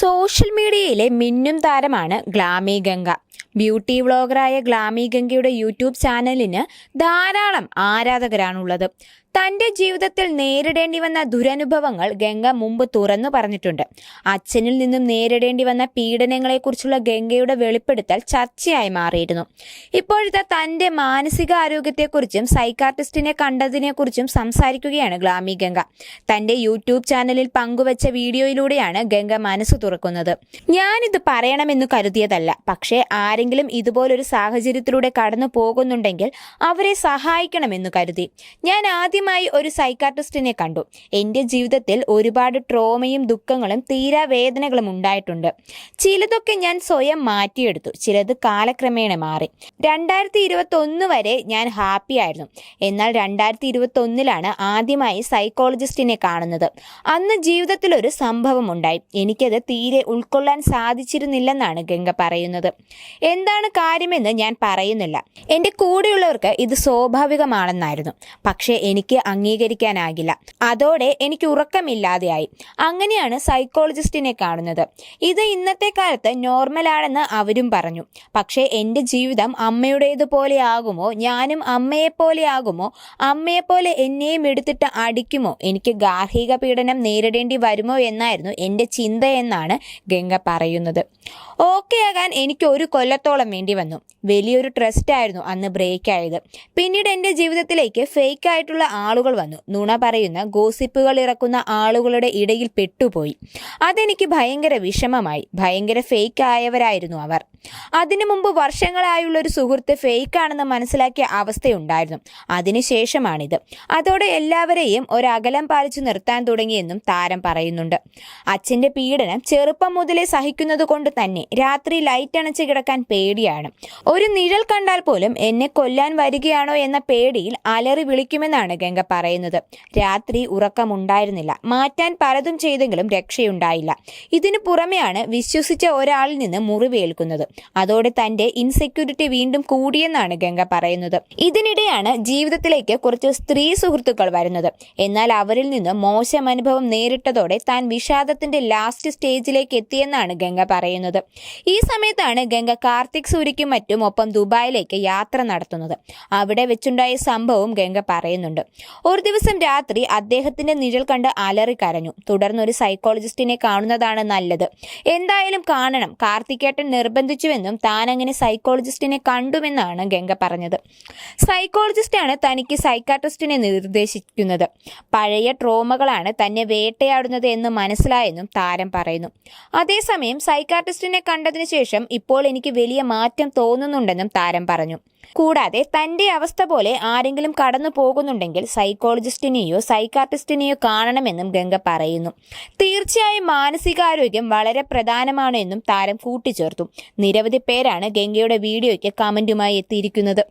Social മീഡിയയിലെ മിന്നും താരമാണ് ഗ്ലാമി ഗംഗ. ബ്യൂട്ടി വ്ലോഗറായ ഗ്ലാമി ഗംഗയുടെ യൂട്യൂബ് ചാനലിന് ധാരാളം ആരാധകരാണുള്ളത്. തന്റെ ജീവിതത്തിൽ നേരിടേണ്ടി വന്ന ദുരനുഭവങ്ങൾ ഗംഗ മുമ്പ് തുറന്നു പറഞ്ഞിട്ടുണ്ട്. അച്ഛനിൽ നിന്നും നേരിടേണ്ടി വന്ന പീഡനങ്ങളെക്കുറിച്ചുള്ള ഗംഗയുടെ വെളിപ്പെടുത്തൽ ചർച്ചയായി മാറിയിരുന്നു. ഇപ്പോഴത്തെ തന്റെ മാനസികാരോഗ്യത്തെക്കുറിച്ചും സൈക്കാട്രിസ്റ്റിനെ കണ്ടതിനെക്കുറിച്ചും സംസാരിക്കുകയാണ് ഗ്ലാമി ഗംഗ. തന്റെ യൂട്യൂബ് ചാനലിൽ പങ്കുവച്ച വീഡിയോയിലൂടെയാണ് ഗംഗ മനസ്സ് തുറക്കുന്നത്. ഞാനിത് പറയണമെന്ന് കരുതിയതല്ല. പക്ഷേ ആരെങ്കിലും ഇതുപോലൊരു സാഹചര്യത്തിലൂടെ കടന്നു പോകുന്നുണ്ടെങ്കിൽ അവരെ സഹായിക്കണമെന്ന് കരുതി. ഞാൻ ആദ്യമായി ഒരു സൈക്കാട്രിസ്റ്റിനെ കണ്ടു. എന്റെ ജീവിതത്തിൽ ഒരുപാട് ട്രോമയും ദുഃഖങ്ങളും തീരാ വേദനകളും ഉണ്ടായിട്ടുണ്ട്. ചിലതൊക്കെ ഞാൻ സ്വയം മാറ്റിയെടുത്തു. ചിലത് കാലക്രമേണ മാറി. രണ്ടായിരത്തി ഇരുപത്തി ഒന്ന് വരെ ഞാൻ ഹാപ്പി ആയിരുന്നു. എന്നാൽ രണ്ടായിരത്തി ഇരുപത്തി ഒന്നിലാണ് ആദ്യമായി സൈക്കോളജിസ്റ്റിനെ കാണുന്നത്. അന്ന് ജീവിതത്തിൽ ഒരു സംഭവം ഉണ്ടായി. എനിക്കത് തീരെ ഉൾക്കൊള്ളാൻ സാധിച്ചിരുന്നില്ലെന്നാണ് ഗംഗ പറയുന്നത്. എന്താണ് കാര്യമെന്ന് ഞാൻ പറയുന്നില്ല. എന്റെ കൂടെയുള്ളവർക്ക് ഇത് സ്വാഭാവികമാണെന്നായിരുന്നു. പക്ഷേ എനിക്ക് അംഗീകരിക്കാനാകില്ല. അതോടെ എനിക്ക് ഉറക്കമില്ലാതെയായി. അങ്ങനെയാണ് സൈക്കോളജിസ്റ്റിനെ കാണുന്നത്. ഇത് ഇന്നത്തെ കാലത്ത് നോർമലാണെന്ന് അവരും പറഞ്ഞു. പക്ഷേ എന്റെ ജീവിതം അമ്മയുടേതുപോലെ ആകുമോ ഞാനും അമ്മയെപ്പോലെ ആകുമോ അമ്മയെപ്പോലെ എന്നെയും എടുത്തിട്ട് അടിക്കുമോ? എനിക്ക് ഗാർഹിക പീഡനം നേരിടേണ്ടി വരുമോ എന്നായിരുന്നു എന്റെ ചിന്തയെന്നാണ് ഗംഗ പറയുന്നത്. ഓക്കെ ആകാൻ എനിക്ക് ഒരു കൊല്ലത്തോളം വേണ്ടി വന്നു. വലിയൊരു ട്രസ്റ്റ് ആയിരുന്നു അന്ന് ബ്രേക്ക് ആയത്. പിന്നീട് എന്റെ ജീവിതത്തിലേക്ക് ഫേക്ക് ആയിട്ടുള്ള ആളുകൾ വന്നു. നുണ പറയുന്ന ഗോസിപ്പുകൾ ഇറക്കുന്ന ആളുകളുടെ ഇടയിൽ പെട്ടുപോയി. അതെനിക്ക് ഭയങ്കര വിഷമമായി. ഭയങ്കര ഫേക്ക് ആയവരായിരുന്നു അവർ. അതിനു മുമ്പ് വർഷങ്ങളായുള്ള ഒരു സുഹൃത്ത് ഫേക്ക് ആണെന്ന് മനസ്സിലാക്കിയ അവസ്ഥയുണ്ടായിരുന്നു. അതിനുശേഷമാണിത് അതോടെ എല്ലാവരെയും ഒരകലം പാലിച്ചു നിർത്താൻ തുടങ്ങിയെന്നും താരം പറയുന്നുണ്ട്. അച്ഛന്റെ പീഡനം ചെറുപ്പം മുതലേ സഹിക്കുന്നത് കൊണ്ട് തന്നെ രാത്രി ലൈറ്റ് അണച്ച് കിടക്കാൻ പേടിയാണ്. ഒരു നിഴൽ കണ്ടാൽ പോലും എന്നെ കൊല്ലാൻ വരികയാണോ എന്ന പേടിയിൽ അലറി വിളിക്കുമെന്നാണ് ഗംഗ പറയുന്നത്. രാത്രി ഉറക്കമുണ്ടായിരുന്നില്ല. മാറ്റാൻ പലതും ചെയ്തെങ്കിലും രക്ഷയുണ്ടായില്ല. ഇതിനു പുറമെയാണ് വിശ്വസിച്ച ഒരാളിൽ നിന്ന് മുറിവേൽക്കുന്നത്. അതോടെ തന്റെ ഇൻസെക്യൂരിറ്റി വീണ്ടും കൂടിയെന്നാണ് ഗംഗ പറയുന്നത്. ഇതിനിടെയാണ് ജീവിതത്തിലേക്ക് കുറച്ച് സ്ത്രീ സുഹൃത്തുക്കൾ വരുന്നത്. എന്നാൽ അവരിൽ നിന്ന് മോശം അനുഭവം നേരിട്ടതോടെ താൻ വിഷാദത്തിന്റെ ലാസ്റ്റ് സ്റ്റേജിലേക്ക് എത്തിയെന്നാണ് ഗംഗ പറയുന്നത്. ഈ സമയത്താണ് ഗംഗ കാർത്തിക് സൂര്യയ്ക്കും മറ്റും ഒപ്പം ദുബായിലേക്ക് യാത്ര നടത്തുന്നത്. അവിടെ വെച്ചുണ്ടായ സംഭവം ഗംഗ പറയുന്നുണ്ട്. ഒരു ദിവസം രാത്രി അദ്ദേഹത്തിന്റെ നിഴൽ കണ്ട് അലറി കരഞ്ഞു തുടർന്ന് ഒരു സൈക്കോളജിസ്റ്റിനെ കാണുന്നതാണ് നല്ലത്. എന്തായാലും കാണണം. കാർത്തികേട്ടൻ നിർബന്ധിച്ചുവെന്നും താൻ അങ്ങനെ സൈക്കോളജിസ്റ്റിനെ കണ്ടുമെന്നാണ് ഗംഗ പറഞ്ഞത്. സൈക്കോളജിസ്റ്റാണ് തനിക്ക് സൈക്കാട്രിസ്റ്റിനെ നിർദ്ദേശിക്കുന്നത്. പഴയ ട്രോമകളാണ് തന്നെ വേട്ടയാടുന്നത് എന്ന് മനസ്സിലായെന്നും താരം പറയുന്നു. അതേസമയം സൈക്കാട്രിസ്റ്റിനെ കണ്ടതിന് ശേഷം ഇപ്പോൾ എനിക്ക് വലിയ മാറ്റം തോന്നുന്നുണ്ടെന്നും താരം പറഞ്ഞു. കൂടാതെ തന്റെ അവസ്ഥ പോലെ ആരെങ്കിലും കടന്നു പോകുന്നുണ്ടെങ്കിൽ സൈക്കോളജിസ്റ്റിനെയോ സൈക്കാട്രിസ്റ്റിനെയോ കാണണമെന്നും ഗംഗ പറയുന്നു. തീർച്ചയായും മാനസികാരോഗ്യം വളരെ പ്രധാനമാണ് എന്നും താരം കൂട്ടിച്ചേർത്തു. നിരവധി പേരാണ് ഗംഗയുടെ വീഡിയോയ്ക്ക് കമന്റുമായി എത്തിയിരിക്കുന്നത്.